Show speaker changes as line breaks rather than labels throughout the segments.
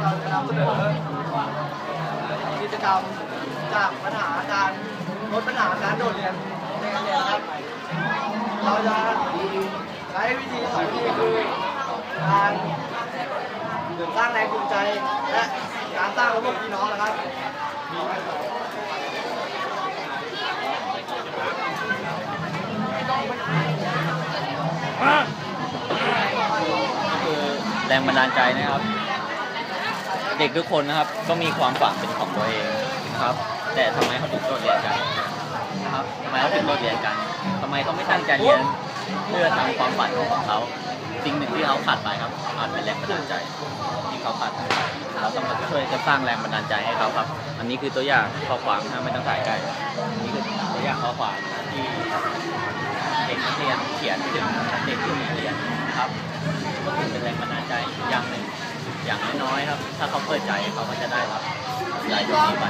เราจะนำเสนอกิจกรรมจากปัญหาการลดปัญหาการโดดเรียนในการเรียนนะครับ เราจะใช้วิธีสองวิธีคือการสร้างแรงจูงใจและการสร้างระบบพี่น้องนะครับ
คือแรงบันดาลใจนะครับ เด็กทุกคนนะครับ ก็มีความฝันเป็นของตัวเองนะครับ แต่ทำไมเขาถึงโดดเรียนกันนะครับทำไมเขาถึงโดดเรียนกันทำไมเขาไม่ตั้งใจเรียนเพื่อทำความฝันของเขาสิ่งหนึ่งที่เขาขาดไปครับอาจเป็นแรงบันดาลใจที่เขาขาดไปเราต้องมาช่วยจะสร้างแรงบันดาลใจให้เขาครับ อันนี้คือตัวอย่างข้อความนะไม่ต้องถ่ายใกล้นี่คือตัวอย่างข้อความที่เด็กนักเรียนเขียนถึงเด็กที่โรงเรียนนะครับก็คือเป็นแรงบันดาลใจอย่างหนึ่ง อย่างน้อยๆครับ ถ้าเขาเปิดใจเขาก็จะได้รับหลายตรงนี้ไป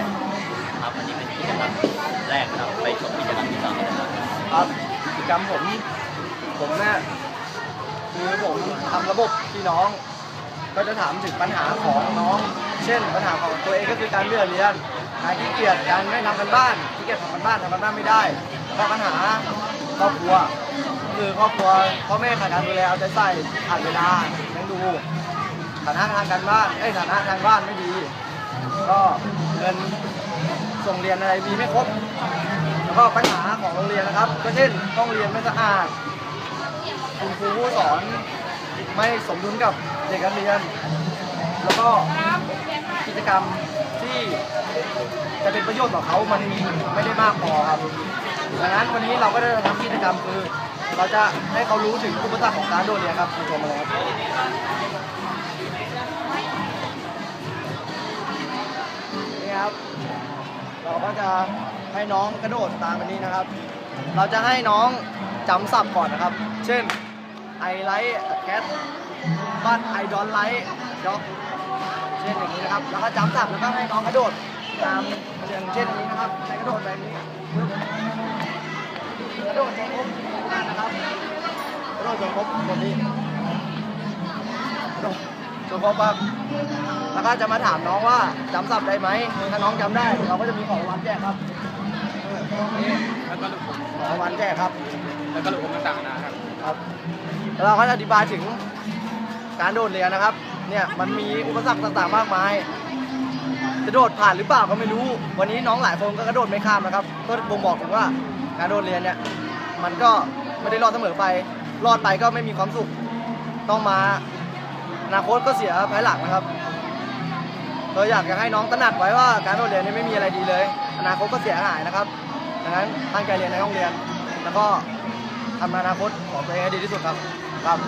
ครับอันนี้เป็นกิจกรรมแรกนะครับไปชมกิจกรรมที่สองกันนะครับ
ครับกิจกรรมผมผมเนี่ยคือผมทำระบบพี่น้อง ก็จะถามถึงปัญหาของน้อง เช่น ปัญหาของตัวเองก็คือการเลื่อนเรียนการขี้เกียจการไม่ทำกันบ้านขี้เกียจทำกันบ้านทำกันบ้านไม่ได้แล้วปัญหาครอบครัว คือครอบครัวพ่อแม่ขาดการดูแลเอาใจใส่ขาดเวลาเลี้ยงดู ฐานะทางการบ้านไอ้ฐานะทางบ้านไม่ดี ก็เงินส่งเรียนอะไรมีไม่ครบ แล้วก็ปัญหาของโรงเรียนนะครับ ก็เช่นห้องเรียนไม่สะอาด คุณครูผู้สอนไม่สมดุลกับเด็กนักเรียน แล้วก็กิจกรรมที่จะเป็นประโยชน์ต่อเขามันไม่ได้มากพอครับดังนั้นวันนี้เราก็ได้ทำกิจกรรมคือ เราจะให้เขารู้ถึงอุปสรรคของการโดดเรียนครับคุณผู้ชมมาเลย ก็จะให้น้องกระโดดตามอันนี้นะครับ เราจะให้น้องจำศัพท์ก่อนนะครับ เช่น I like cat but I don't like dog เช่นอย่างนี้นะครับ แล้วก็จำศัพท์แล้วก็ให้น้องกระโดดตามอย่างเช่นนี้นะครับให้กระโดดแบบนี้กระโดดจนครบนั่นนะครับกระโดดจนครบแบบนี้ จนครบปั๊บแล้วก็จะมาถามน้องว่าจำศัพท์ได้ไหมถ้าน้องจำได้ เราก็จะมีของรางวัลแจกครับนี่
แล้วก็ลูกผม
ของรางวัลแจกครับ
แล้วก็ลูกผมต่างๆนะครับ
ครับแล้วเราก็จะอธิบายถึงการโดดเรียนนะครับ เนี่ยมันมีอุปสรรคต่างๆมากมาย จะโดดผ่านหรือเปล่าก็ไม่รู้ วันนี้น้องหลายคนก็กระโดดไม่ข้ามนะครับ ก็บ่งบอกถึงว่าการโดดเรียนเนี่ยมันก็ไม่ได้รอดเสมอไป รอดไปก็ไม่มีความสุข ต้องมา อนาคตก็เสียภายหลังนะครับเราอยากจะให้น้องตระหนักไว้ว่าการโดดเรียนนี่ไม่มีอะไรดีเลย อนาคตก็เสียหายนะครับดังนั้นตั้งใจเรียนในห้องเรียน แล้วก็ทำอนาคตของตัวเองให้ดีที่สุดครับครับ